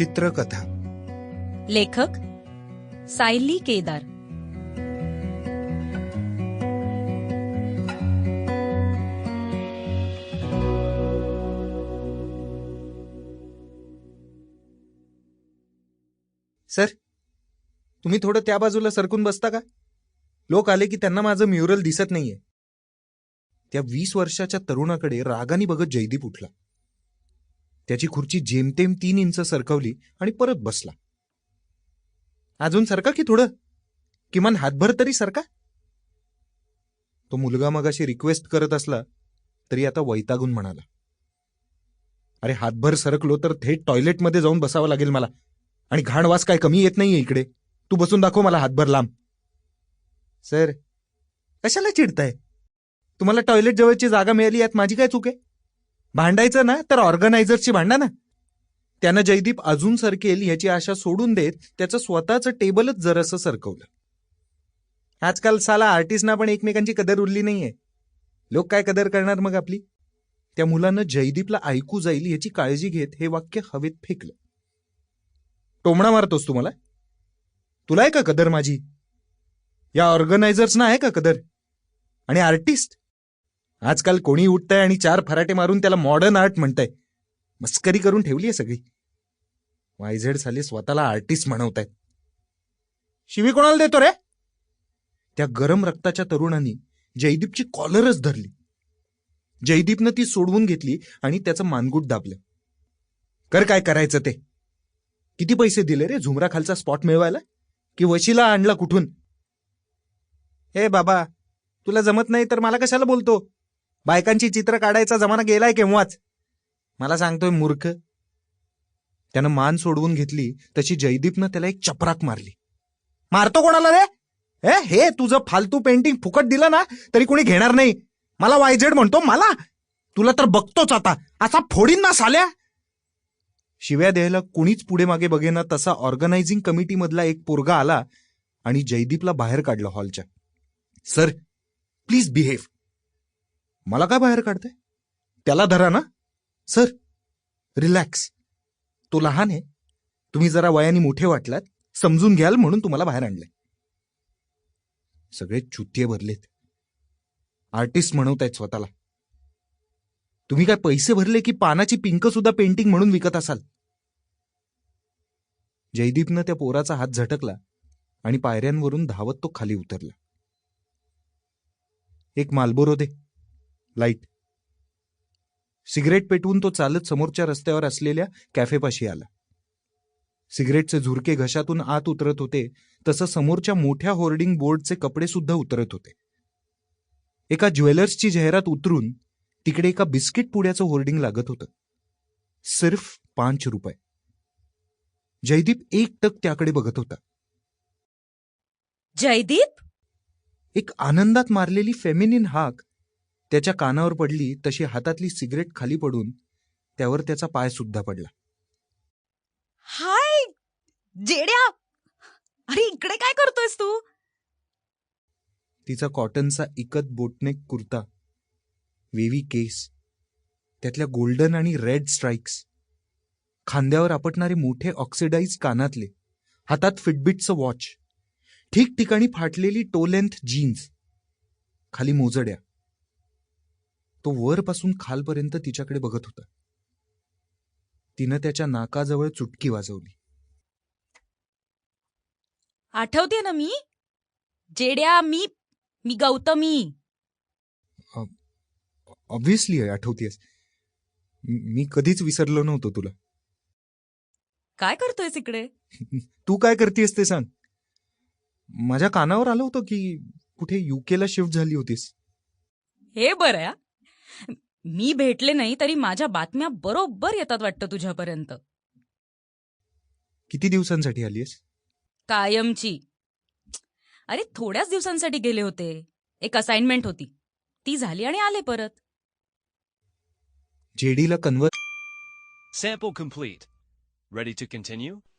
चित्रकथा. लेखक सायली केदार. सर तुम्ही थोडं त्या बाजूला सरकून बसता का? लोक आले की त्यांना माझं म्युरल दिसत नाहीये. त्या वीस वर्षाच्या तरुणाकडे रागाने बघत जयदीप उठला. त्याची खुर्ची जेमतेम तीन इंच सरकवली आणि परत बसला. अजून सरका की थोडं? किमान हातभर तरी सरका? तो मुलगा मगाशी रिक्वेस्ट करत असला तरी आता वैतागून म्हणाला. अरे हातभर सरकलो तर थेट टॉयलेटमध्ये जाऊन बसावं लागेल मला. आणि घाणवास काय कमी येत नाहीये इकडे. तू बसून दाखव मला हातभर लांब. सर कशाला चिडताय? तुम्हाला टॉयलेट जवळची जागा मिळाली यात माझी काय चूक आहे? भांडायचं ना तर ऑर्गनायझरची भांडा ना. त्यानं जयदीप अजून सरकेल याची आशा सोडून देत त्याचं स्वतःचं टेबलच जरासं सरकवलं. आजकाल साला आर्टिस्टना पण एकमेकांची कदर उरली नाहीये. लोक काय कदर करणार मग आपली? त्या मुलानं जयदीपला ऐकू जाईल याची काळजी घेत हे वाक्य हवेत फेकलं. टोमणा मारतोस तू मला? तुला आहे का कदर माझी? या ऑर्गनायझर्सना आहे का कदर? आणि आर्टिस्ट? आजकाल कोणी उठतंय आणि चार फराटे मारून त्याला मॉडर्न आर्ट म्हणतंय. मस्करी करून ठेवली आहे सगळी. वायझेड साली स्वतःला आर्टिस्ट म्हणवतायत. शिवी कोणाला देतो रे? त्या गरम रक्ताच्या तरुणांनी जयदीपची कॉलरच धरली. जयदीपनं ती सोडवून घेतली आणि त्याचं मानगुट दाबलं. कर काय करायचं ते? किती पैसे दिले रे झुमराखालचा स्पॉट मिळवायला? की वशीला आणला कुठून? हे बाबा तुला जमत नाही तर मला कशाला बोलतो? बायकांची चित्र काढायचा जमाना गेलाय केव्हाच? मला सांगतोय मूर्ख. त्यानं मान सोडवून घेतली तशी जयदीपनं त्याला एक चपराक मारली. मारतो कोणाला रे? हे हे तुझं फालतू पेंटिंग फुकट दिलं ना तरी कोणी घेणार नाही. मला वायझेड म्हणतो मला? तुला तर बघतोच आता. असा फोडीन ना साल्या. शिव्या द्यायला कुणीच पुढे मागे बघेना तसा ऑर्गनायझिंग कमिटीमधला एक पोरगा आला आणि जयदीपला बाहेर काढलं हॉलच्या सर प्लीज बिहेव मला काय बाहेर काढते त्याला धरा ना. सर रिलॅक्स तो लहान आहे. तुम्ही जरा वयाने मोठे वाटलात. समजून घ्याल म्हणून तुम्हाला बाहेर आणलंय. सगळे चुत्ये भरलेत. आर्टिस्ट म्हणवतायत स्वतःला. तुम्ही काय पैसे भरले की पानाची पिंक सुद्धा पेंटिंग म्हणून विकत असाल? जयदीपनं त्या पोराचा हात झटकला आणि पायऱ्यांवरून धावत तो खाली उतरला. एक मालबोरो दे लाइट सिगरेट पेटवून तो चालत समोरच्या रस्त्यावर असलेल्या कॅफेपाशी आला. सिगरेटचे झुरके घशातून आत उतरत होते तसं समोरच्या मोठ्या होर्डिंग बोर्डचे कपडे सुद्धा उतरत होते. एका ज्वेलर्सची जाहिरात उतरून तिकडे एका बिस्किट पुड्याचं होर्डिंग लागत होतं. सिर्फ पाच रुपये. जयदीप एक टक त्याकडे बघत होता. जयदीप? एक आनंदात मारलेली फेमिनिन हाक त्याच्या कानावर पडली तशी हातातली सिगरेट खाली पडून त्यावर त्याचा पाय सुद्धा पडला. हाय! जेड्या! अरे इकडे काय करतोयस तू? तिचा कॉटनचा इकत बोटनेक कुर्ता वेवी केस त्यातल्या गोल्डन आणि रेड स्ट्राइक्स खांद्यावर आपटणारे मोठे ऑक्सिडाईज कानातले हातात फिटबिटचं वॉच ठिकठिकाणी फाटलेली टो लेंथ जीन्स खाली मोजड्या. तो वरपासून खालपर्यंत तिच्याकडे बघत होता. तिनं त्याच्या नाकाजवळ चुटकी वाजवली. आठवते ना मी? जेड्या मी मी गौतमी. ऑब्व्हियसली आठवतेस मी कधीच विसरलो नव्हतो तुला. काय करतोयस इकडे? तू काय करतेस ते सांग. माझ्या कानावर आलं होतं की कुठे युकेला शिफ्ट झाली होतीस. हे बरं आहे. मी भेटले नाही तरी माझ्या बातम्या बरोबर येतात वाटतं तुझ्यापर्यंत. किती दिवसांसाठी आलीस कायमची. अरे थोड्याच दिवसांसाठी गेले होते. एक असाइनमेंट होती. ती झाली आणि आले परत. जेडीला convert Sample complete. Ready to continue?